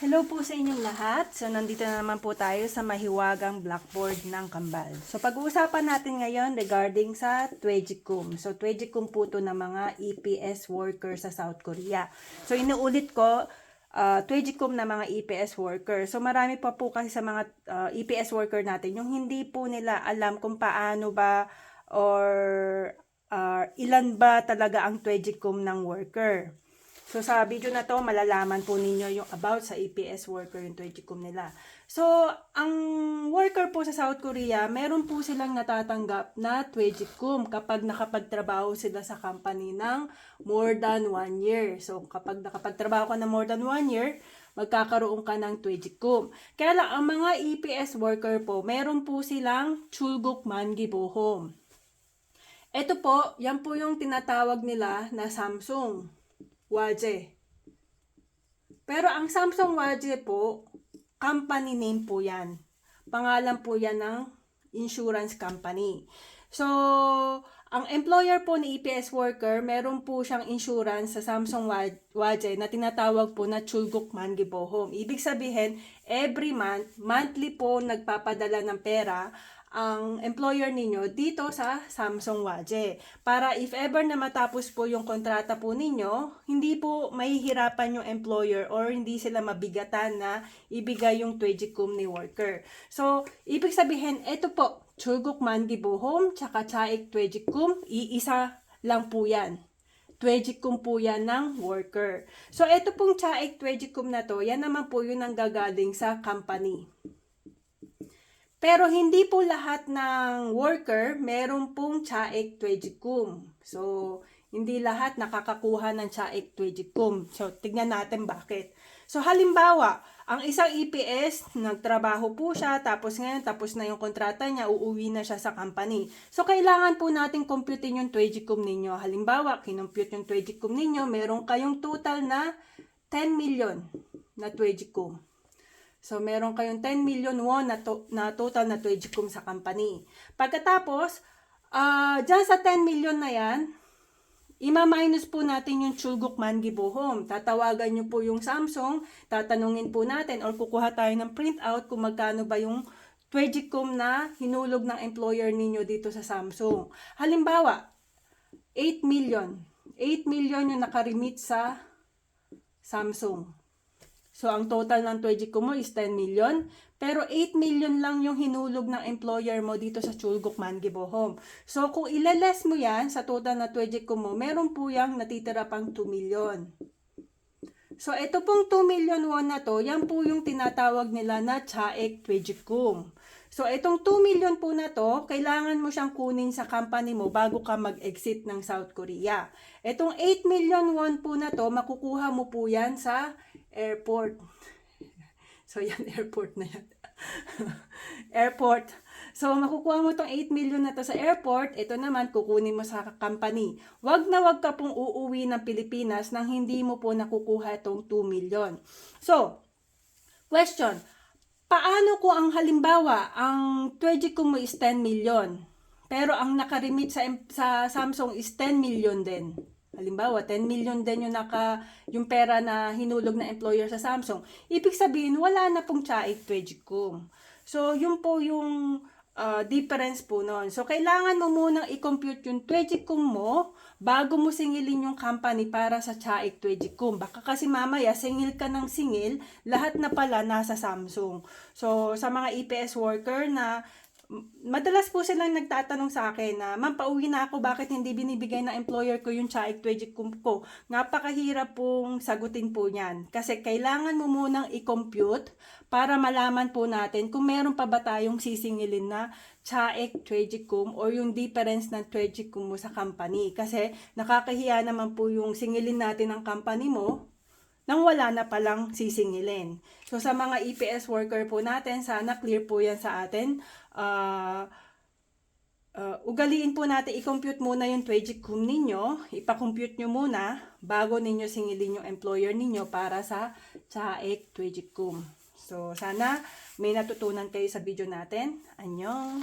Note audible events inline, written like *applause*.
Hello po sa inyong lahat. So, nandito na naman po tayo sa mahiwagang blackboard ng Kambal. So, pag-uusapan natin ngayon regarding sa Twejicum. So, Twejicum po to ng mga EPS worker sa South Korea. So, inuulit ko, uh, Twejicum na mga EPS worker. So, marami pa po kasi sa mga uh, EPS worker natin yung hindi po nila alam kung paano ba or uh, ilan ba talaga ang Twejicum ng worker. So sa video na to, malalaman po ninyo yung about sa EPS worker yung Twitchicom nila. So, ang worker po sa South Korea, meron po silang natatanggap na Twitchicom kapag nakapagtrabaho sila sa company ng more than one year. So, kapag nakapagtrabaho ka na more than one year, magkakaroon ka ng Twitchicom. Kaya lang, ang mga EPS worker po, meron po silang Chulguk Mangibohom. Ito po, yan po yung tinatawag nila na Samsung. Waje. Pero ang Samsung Waje po, company name po yan. Pangalan po yan ng insurance company. So, ang employer po ni EPS worker, meron po siyang insurance sa Samsung Waje na tinatawag po na Chulguk Mangibohom. Ibig sabihin, every month, monthly po nagpapadala ng pera ang employer ninyo dito sa Samsung Waje. Para if ever na matapos po yung kontrata po ninyo, hindi po mahihirapan yung employer or hindi sila mabigatan na ibigay yung Twejicum ni worker. So, ibig sabihin, ito po, Chulguk Mangibuhom, tsaka Chaik Twejicum, iisa lang po yan. Twejicum po yan ng worker. So, ito pong Chaik Twejicum na to, yan naman po yun ang gagaling sa company. Pero hindi po lahat ng worker meron pong Chaek Twejicum. So, hindi lahat nakakakuha ng Chaek Twejicum. So, tignan natin bakit. So, halimbawa, ang isang EPS, nagtrabaho po siya, tapos ngayon, tapos na yung kontrata niya, uuwi na siya sa company. So, kailangan po natin computein yung Twejicum ninyo. Halimbawa, kinumpute yung Twejicum ninyo, meron kayong total na 10 million na Twejicum. So, meron kayong 10 million won na, to, na total na Twedgecom sa company. Pagkatapos, uh, dyan sa 10 million na yan, ima-minus po natin yung Chulguk Mangibohom. Tatawagan nyo po yung Samsung, tatanungin po natin or kukuha tayo ng printout kung magkano ba yung Twedgecom na hinulog ng employer ninyo dito sa Samsung. Halimbawa, 8 million. 8 million yung nakarimit sa Samsung. So, ang total ng Twejiko mo is 10 million. Pero 8 million lang yung hinulog ng employer mo dito sa Chulgok Mangibo Home. So, kung ilales mo yan sa total na Twejiko mo, meron po yung natitira pang 2 million. So, ito pong 2 million won na to, yan po yung tinatawag nila na Chaek Twejikum. So, itong 2 million po na to, kailangan mo siyang kunin sa company mo bago ka mag-exit ng South Korea. Itong 8 million won po na to, makukuha mo po yan sa airport. *laughs* So, yan, *laughs* airport na yan. airport. So, makukuha mo tong 8 million na to sa airport, ito naman, kukunin mo sa company. Wag na wag ka pong uuwi ng Pilipinas nang hindi mo po nakukuha itong 2 million. So, question, paano ko ang halimbawa, ang Twedge mo is 10 million, pero ang nakarimit sa, sa Samsung is 10 million din. Halimbawa, 10 million din yung naka yung pera na hinulog na employer sa Samsung. Ibig sabihin, wala na pong Chaik Twedgecom. So, yun po yung uh, difference po noon. So, kailangan mo munang i-compute yung Twedgecom mo bago mo singilin yung company para sa Chaik Twedgecom. Baka kasi mamaya, singil ka ng singil, lahat na pala nasa Samsung. So, sa mga EPS worker na madalas po silang nagtatanong sa akin na, ma'am, pauwi na ako, bakit hindi binibigay ng employer ko yung Chaik Twedgecum ko? Napakahirap pong sagutin po niyan. Kasi kailangan mo munang i-compute para malaman po natin kung meron pa ba tayong sisingilin na Chaik Twedgecum or yung difference ng Twedgecum mo sa company. Kasi nakakahiya naman po yung singilin natin ng company mo nang wala na palang sisingilin. So sa mga EPS worker po natin, sana clear po yan sa atin. Uh, uh, ugaliin po natin, i-compute muna yung Twedgecum ninyo, ipa-compute nyo muna bago ninyo singilin yung employer ninyo para sa Chaek Twedgecum. So sana may natutunan kayo sa video natin. Anyong!